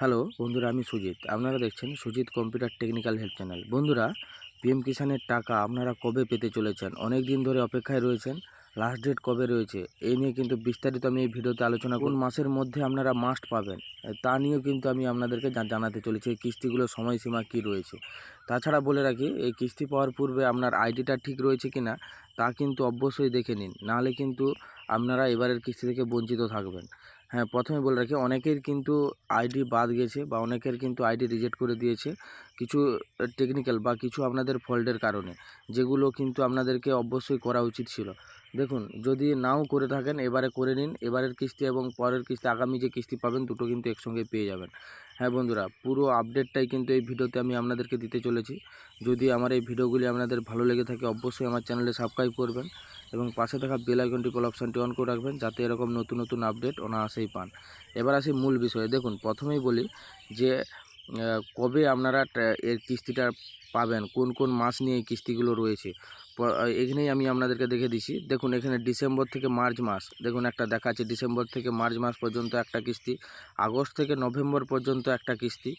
Hello, বন্ধুরা, আমি সুজিত। আপনারা দেখছেন Sujit computer technical help channel. বন্ধুরা, পিএম কিষানের টাকা আপনারা কবে পেতে চলেছেন? অনেক দিন ধরে অপেক্ষায় রয়েছেন লাস্ট ডেট কবে রয়েছে? এই নিয়ে কিন্তু বিস্তারিত আমি এই ভিডিওতে আলোচনা কোন মাসের মধ্যে আপনারা মাস্ট পাবেন? তা নিয়েও কিন্তু আমি আপনাদেরকে জানাতে চলেছি, এই কিস্তিগুলোর সময়সীমা কী রয়েছে? তাছাড়া বলে রাখি, এই কিস্তি পাওয়ার পূর্বে আপনার আইডিটা ঠিক রয়েছে কি না, তা কিন্তু অবশ্যই দেখে নিন। নাহলে কিন্তু আপনারা এবারের কিস্তি থেকে বঞ্চিত থাকবেন। হ্যাঁ প্রথমে বলে রাখি, অনেকের কিন্তু আইডি বাদ গেছে বা অনেকের কিন্তু আইডি রিজেক্ট করে দিয়েছে কিছু টেকনিক্যাল বা কিছু আপনাদের ফল্টের কারণে, যেগুলো কিন্তু আপনাদেরকে অবশ্যই করা উচিত ছিল। দেখুন, যদি নাও করে থাকেন, এবারে করে নিন। এবারের কিস্তি এবং পরের কিস্তি, আগামী যে কিস্তি পাবেন, দুটো কিন্তু একসঙ্গে পেয়ে যাবেন। হ্যাঁ বন্ধুরা, পুরো আপডেটটাই কিন্তু এই ভিডিওতে আমি আপনাদেরকে দিতে চলেছি। যদি আমার এই ভিডিওগুলি আপনাদের ভালো লেগে থাকে, অবশ্যই আমার চ্যানেলে সাবস্ক্রাইব করবেন এবং পাশে থাকা বেল আইকনটি কল অপশানটি অন করে রাখবেন, যাতে এরকম নতুন নতুন আপডেট অনায়াসেই পান। এবার আসি মূল বিষয়ে। দেখুন, প্রথমেই বলি যে কবে আপনারা এর কিস্তিটা পাবেন, কোন কোন মাস নিয়ে এই কিস্তিগুলো রয়েছে? এখানেই আমি আপনাদেরকে দেখে দিছি। দেখুন, এখানে ডিসেম্বর থেকে মার্চ মাস। দেখুন, একটা দেখাচ্ছে ডিসেম্বর থেকে মার্চ মাস পর্যন্ত একটা কিস্তি, আগস্ট থেকে নভেম্বর পর্যন্ত একটা কিস্তি।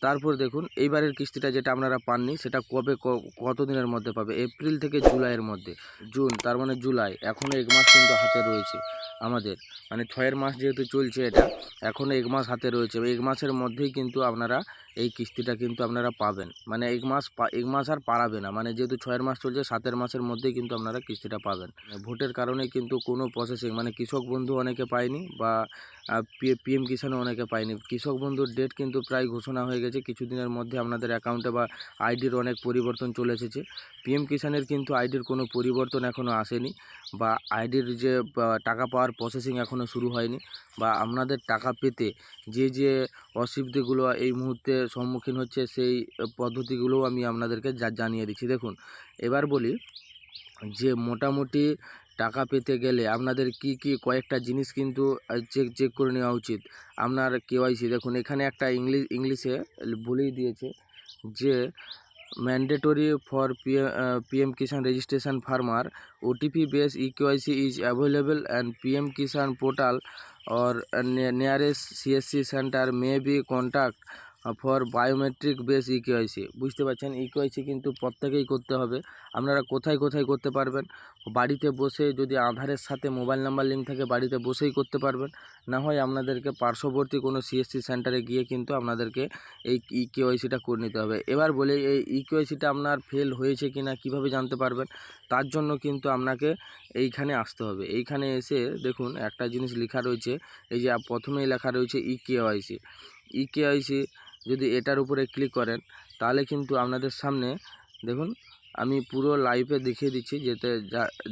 তারপর দেখুন, এইবারের কিস্তিটা যেটা আপনারা পাননি, সেটা কবে কত দিনের মধ্যে পাবে? এপ্রিল থেকে জুলাইয়ের মধ্যে। জুন, তার মানে জুলাই। এখনও এক মাস কিন্তু হাতে রয়েছে আমাদের। মানে ছয়ের মাস যেহেতু চলছে এটা, এখনও এক মাস হাতে রয়েছে। এক মাসের মধ্যেই কিন্তু আপনারা এই কিস্তিটা কিন্তু আপনারা পাবেন। মানে এক মাস এক মাস আর পারাবে না। মানে যেহেতু ছয়ের মাস চলছে, সাতের মাসের মধ্যেই কিন্তু আপনারা কিস্তিটা পাবেন। ভোটের কারণে কিন্তু কোনো প্রসেসিং মানে কৃষক বন্ধু অনেকে পায়নি বা পিএম কিষানও অনেকে পায়নি। কৃষক বন্ধুর ডেট কিন্তু প্রায় ঘোষণা হয়ে গেছে। কিছুদিনের মধ্যে আপনাদের অ্যাকাউন্টে বা আইডির অনেক পরিবর্তন চলে এসেছে। পিএম কিষানের কিন্তু আইডির কোনো পরিবর্তন এখনও আসেনি বা আইডির যে টাকা পাওয়ার প্রসেসিং এখনও শুরু হয়নি বা আপনাদের টাকা পেতে যে যে অসুবিধেগুলো এই মুহূর্তে সম্মুখীন হচ্ছে সেই পদ্ধতিগুলোও আমি আপনাদেরকে জা- জানিয়ে দিচ্ছি। দেখুন, এবার বলি যে মোটামুটি টাকা পেতে গেলে আপনাদের কি কি কয়েকটা জিনিস কিন্তু চেক চেক করে নেওয়া উচিত। আপনার কেওয়াইসি দেখুন, এখানে একটা ইংলিশ ইংলিশে বলেই দিয়েছে যে mandatory for PM Kisan registration farmer OTP base e eKYC is available and PM Kisan portal or nearest CSC centre may be may be biometric base eKYC বুঝতে পারছেন? ইকেওয়াইসি কিন্তু প্রত্যেকেই করতে হবে। আপনারা কোথায় কোথায় করতে পারবেন? বাড়িতে বসে যদি আধারের সাথে মোবাইল নাম্বার লিঙ্ক থাকে, বাড়িতে বসেই করতে পারবেন। না হয় আপনাদেরকে পার্শ্ববর্তী কোনো সিএসসি সেন্টারে গিয়ে কিন্তু আপনাদেরকে এই ইকেওয়াইসিটা করে নিতে হবে। এবার বলি, এই ইকেওয়াইসিটা আপনার ফেল হয়েছে কি না কীভাবে জানতে পারবেন? তার জন্য কিন্তু আপনাকে এইখানে আসতে হবে। এইখানে এসে দেখুন, একটা জিনিস লেখা রয়েছে। এই যে প্রথমেই লেখা রয়েছে ই কেওয়াইসি ই কেওয়াইসি যদি এটার উপরে ক্লিক করেন, তাহলে কিন্তু আপনাদের সামনে, দেখুন, আমি পুরো লাইভে দেখিয়ে দিচ্ছি যাতে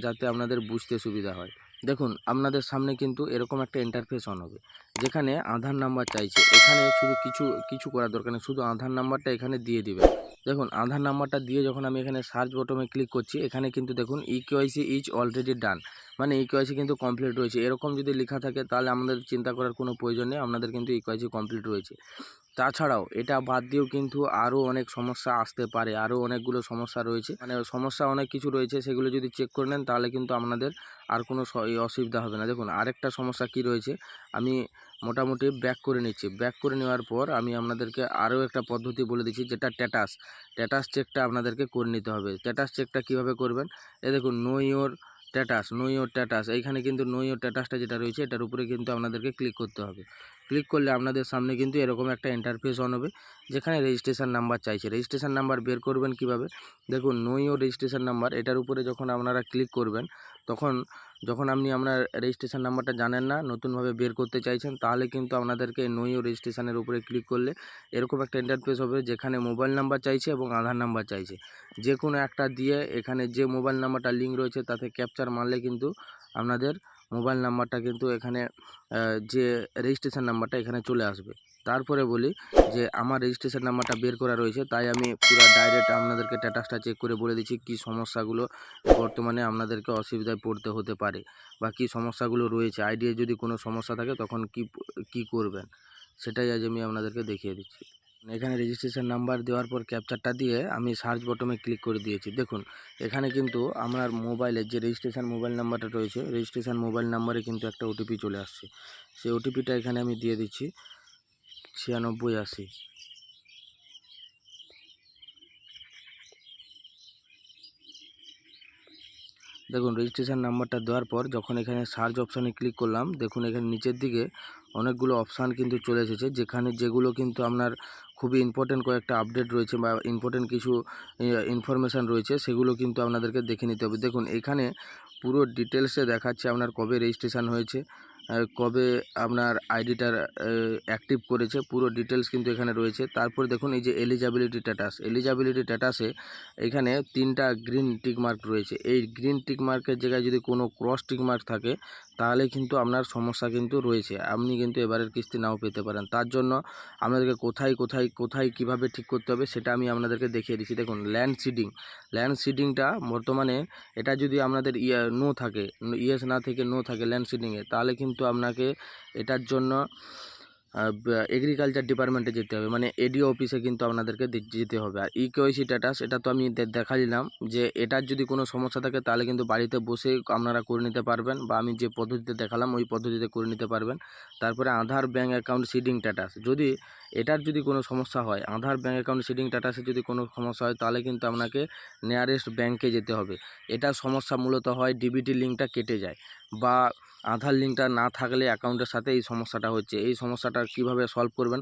যাতে আপনাদের বুঝতে সুবিধা হয়। দেখুন, আপনাদের সামনে কিন্তু এরকম একটা ইন্টারফেস অন হবে, যেখানে আধার নাম্বার চাইছে। এখানে শুধু কিছু কিছু করার দরকার নেই, শুধু আধার নাম্বারটা এখানে দিয়ে দিবেন। দেখুন, আধার নাম্বারটা দিয়ে যখন আমি এখানে সার্চ বটমে ক্লিক করছি, এখানে কিন্তু দেখুন e KYC is already done মানে ই কেওয়াইসি কিন্তু কমপ্লিট রয়েছে। এরকম যদি লেখা থাকে, তাহলে আমাদের চিন্তা করার কোনো প্রয়োজন নেই, আপনাদের কিন্তু ই কেওয়াইসি কমপ্লিট রয়েছে। তাছাড়াও এটা বাদ দিয়েও কিন্তু আরও অনেক সমস্যা আসতে পারে আরও অনেকগুলো সমস্যা রয়েছে। মানে সমস্যা অনেক কিছু রয়েছে, সেগুলো যদি চেক করে নেন তাহলে কিন্তু আপনাদের আর কোনো অসুবিধা হবে না। দেখুন, আরেকটা সমস্যা কি রয়েছে, আমি মোটামুটি ব্যাক করে নিচ্ছি। ব্যাক করে নেওয়ার পর আমি আপনাদেরকে আরও একটা পদ্ধতি বলে দিচ্ছি, যেটা ট্যাটাস ট্যাটাস চেকটা আপনাদেরকে করে নিতে হবে। ট্যাটাস চেকটা কীভাবে করবেন? এ দেখুন know your status know your status এইখানে কিন্তু নো ইওর ট্যাটাসটা যেটা রয়েছে, এটার উপরে কিন্তু আপনাদেরকে ক্লিক করতে হবে। ক্লিক করলে আপনাদের সামনে কিন্তু এরকম একটা ইন্টারফেস অন হবে, যেখানে রেজিস্ট্রেশন নাম্বার চাইছে। রেজিস্ট্রেশন নাম্বার বের করবেন কীভাবে? দেখুন ইওর রেজিস্ট্রেশন নাম্বার এটার উপরে যখন আপনারা ক্লিক করবেন, তখন যখন আপনি আপনার রেজিস্ট্রেশন নাম্বারটা জানেন না, নতুনভাবে বের করতে চাইছেন, তাহলে কিন্তু আপনাদেরকে নইও রেজিস্ট্রেশনের উপরে ক্লিক করলে এরকম একটা ইন্টারফেস হবে, যেখানে মোবাইল নাম্বার চাইছে এবং আধার নাম্বার চাইছে। যে কোনো একটা দিয়ে এখানে যে মোবাইল নাম্বারটা লিঙ্ক রয়েছে, তাতে ক্যাপচার মারলে কিন্তু আপনাদের মোবাইল নাম্বারটা কিন্তু এখানে যে রেজিস্ট্রেশন নাম্বারটা এখানে চলে আসবে। তারপরে বলি যে আমার রেজিস্ট্রেশন নাম্বারটা বের করা রয়েছে, তাই আমি পুরো ডাইরেক্ট আপনাদেরকে স্ট্যাটাসটা চেক করে বলে দিচ্ছি কী সমস্যাগুলো বর্তমানে আপনাদেরকে অসুবিধায় পড়তে হতে পারে বা কী সমস্যাগুলো রয়েছে। আইডিয়া যদি কোনো সমস্যা থাকে তখন কি কি করবেন? সেটাই আজ আমি আপনাদেরকে দেখিয়ে দিচ্ছি। এখানে রেজিস্ট্রেশন নাম্বার দেওয়ার পর ক্যাপচারটা দিয়ে আমি সার্চ বটমে ক্লিক করে দিয়েছি। দেখুন, এখানে কিন্তু আমার মোবাইলের যে রেজিস্ট্রেশন মোবাইল নাম্বারটা রয়েছে রেজিস্ট্রেশন মোবাইল নাম্বারে কিন্তু একটা ওটিপি চলে আসছে। সেই ওটিপিটা এখানে আমি দিয়ে দিচ্ছি ছিয়ানব্বই আশি। দেখুন রেজিস্ট্রেশন নাম্বারটা দেওয়ার পর যখন এখানে সার্চ অপশানে ক্লিক করলাম, দেখুন এখানে নিচের দিকে অনেকগুলো অপশান কিন্তু চলে এসেছে, যেখানে যেগুলো কিন্তু আপনার খুবই ইম্পর্টেন্ট কয়েকটা আপডেট রয়েছে বা ইম্পর্টেন্ট কিছু ইনফরমেশান রয়েছে, সেগুলো কিন্তু আপনাদেরকে দেখে নিতে হবে। দেখুন, এখানে পুরো ডিটেলসে দেখাচ্ছে আপনার কবে রেজিস্ট্রেশন হয়েছে কবে আপনার আইডিটার অ্যাক্টিভ করেছে, পুরো ডিটেলস কিন্তু এখানে রয়েছে। তারপর দেখুন, এই যে এলিজিবিলিটি স্ট্যাটাস এলিজিবিলিটি স্ট্যাটাসে এখানে তিনটা গ্রিন টিক মার্ক রয়েছে। এই গ্রিন টিক মার্কের জায়গায় যদি কোনো ক্রস টিক মার্ক থাকে তাহলে কিন্তু আপনার সমস্যা কিন্তু রয়েছে। আপনি কিন্তু এবারের কিস্তি নাও পেতে পারেন। তার জন্য আপনাদেরকে কোথায় কোথায় কোথায় কীভাবে ঠিক করতে হবে সেটা আমি আপনাদেরকে দেখিয়ে দিচ্ছি। দেখুন ল্যান্ড সিডিং ল্যান্ড সিডিংটা বর্তমানে এটা যদি আপনাদের ইয়ে নো থাকে, ইয়েস না থেকে নো থাকে ল্যান্ড সিডিংয়ে তাহলে কিন্তু আপনাকে এটার জন্য এগ্রিকালচার ডিপার্টমেন্টে যেতে হবে। মানে এডিও অফিসে কিন্তু আপনাদেরকে যেতে হবে। আর ইকেওয়াইসি স্ট্যাটাস এটা তো আমি দেখা দিলাম যে এটার যদি কোনো সমস্যা থাকে তাহলে কিন্তু বাড়িতে বসে আপনারা করে নিতে পারবেন বা আমি যে পদ্ধতিতে দেখালাম ওই পদ্ধতিতে করে নিতে পারবেন। তারপরে Aadhaar bank account seeding status যদি এটার যদি কোনো সমস্যা হয়, আধার ব্যাঙ্ক অ্যাকাউন্ট সিডিং স্ট্যাটাসে যদি কোনো সমস্যা হয় তাহলে কিন্তু আপনাকে নিয়ারেস্ট ব্যাঙ্কে যেতে হবে। এটার সমস্যা মূলত হয় ডিবিটি লিঙ্কটা কেটে যায় বা আধার লিঙ্কটা না থাকলে অ্যাকাউন্টের সাথে এই সমস্যাটা হচ্ছে। এই সমস্যাটা কীভাবে সলভ করবেন?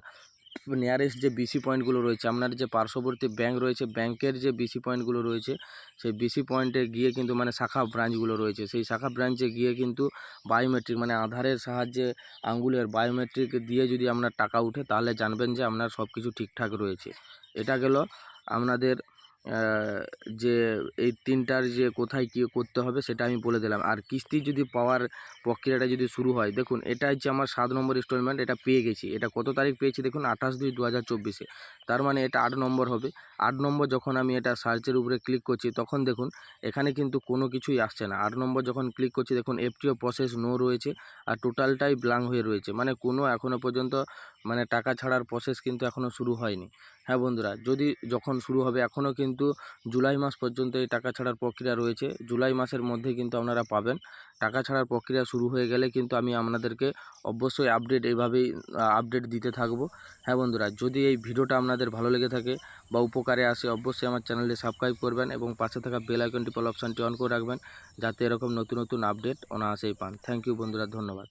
নিয়ারেস্ট যে বিসি পয়েন্টগুলো রয়েছে, আপনার যে পার্শ্ববর্তী ব্যাংক রয়েছে ব্যাংকের যে বিসি পয়েন্টগুলো রয়েছে, সেই বিসি পয়েন্টে গিয়ে কিন্তু মানে শাখা ব্রাঞ্চগুলো রয়েছে। সেই শাখা ব্রাঞ্চে গিয়ে কিন্তু বায়োমেট্রিক মানে আধারের সাহায্যে আঙ্গুলের বায়োমেট্রিক দিয়ে যদি আপনার টাকা উঠে, তাহলে জানবেন যে আপনার সব কিছু ঠিকঠাক রয়েছে। এটা গেল আপনাদের যে এই তিনটার যে কোথায় কী করতে হবে সেটা আমি বলে দিলাম। আর কিস্তি যদি পাওয়ার প্রক্রিয়াটা যদি শুরু হয়, দেখুন, এটা হচ্ছে আমার সাত নম্বর ইনস্টলমেন্ট এটা পেয়ে গেছি। এটা কত তারিখ পেয়েছি দেখুন? আঠাশ দুই দু হাজার চব্বিশে। তার মানে এটা আট নম্বর হবে। আট নম্বর যখন আমি এটা সার্চের উপরে ক্লিক করছি, তখন দেখুন, এখানে কিন্তু কোনো কিছুই আসছে না। আট নম্বর যখন ক্লিক করছি, দেখুন এফটিও প্রসেস নো রয়েছে, আর টোটালটাই ব্লাঙ্ক হয়ে রয়েছে। মানে কোনো এখনও পর্যন্ত মানে টাকা ছাড়ার প্রসেস কিন্তু এখনও শুরু হয়নি। হ্যাঁ বন্ধুরা, যদি যখন শুরু হবে এখনও কিন্তু জুলাই মাস পর্যন্ত এই টাকা ছাড়ার প্রক্রিয়া রয়েছে। জুলাই মাসের মধ্যে কিন্তু আপনারা পাবেন। টাকা ছাড়ার প্রক্রিয়া শুরু হয়ে গেলে কিন্তু আমি আপনাদেরকে অবশ্যই আপডেট এইভাবেই আপডেট দিতে থাকব। হ্যাঁ বন্ধুরা, যদি এই ভিডিওটা আপনাদের ভালো লেগে থাকে বা উপকারে আসে, অবশ্যই আমার চ্যানেলটি সাবস্ক্রাইব করবেন এবং পাশে থাকা বেল আইকন টিপল অপশানটি অন করে রাখবেন, যাতে এরকম নতুন নতুন আপডেট অনায়াসেই পান। থ্যাংক ইউ বন্ধুরা, ধন্যবাদ।